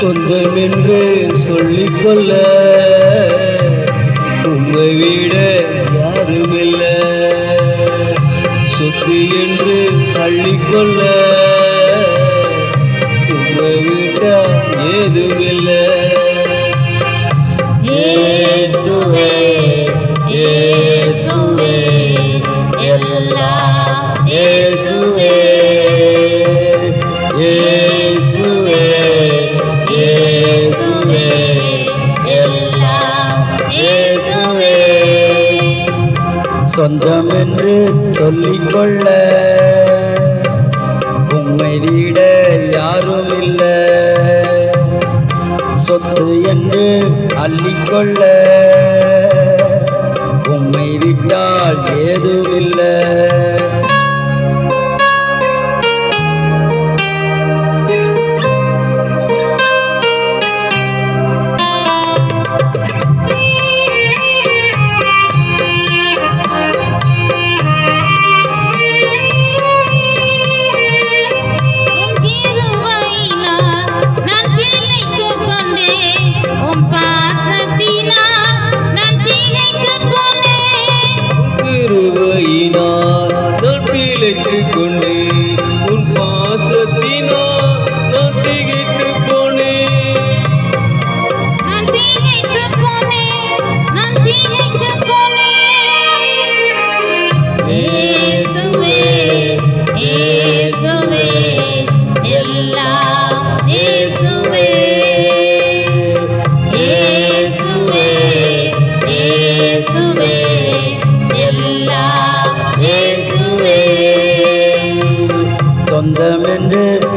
சொந்தம் என்று சொல்லிக்கொள்ள. உண்மை விட யாருமில்லை. சொத்து என்று அள்ளிக்கொள்ள உண்மை விட ஏதுமில்லை. சொந்தம் என்று சொல்லிக்கொள்ள. உண்மை வீட யாரும் இல்லை. சொத்து என்று அள்ளிக்கொள்ள.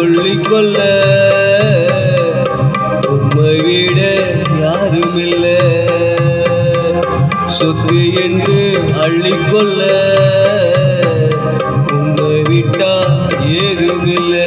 சொல்லிக்கொள்ள. உண்மை விட யாருமில்லை. சொத்து என்று அள்ளிக்கொள்ள. உண்மை விட்டா ஏதுமில்லை.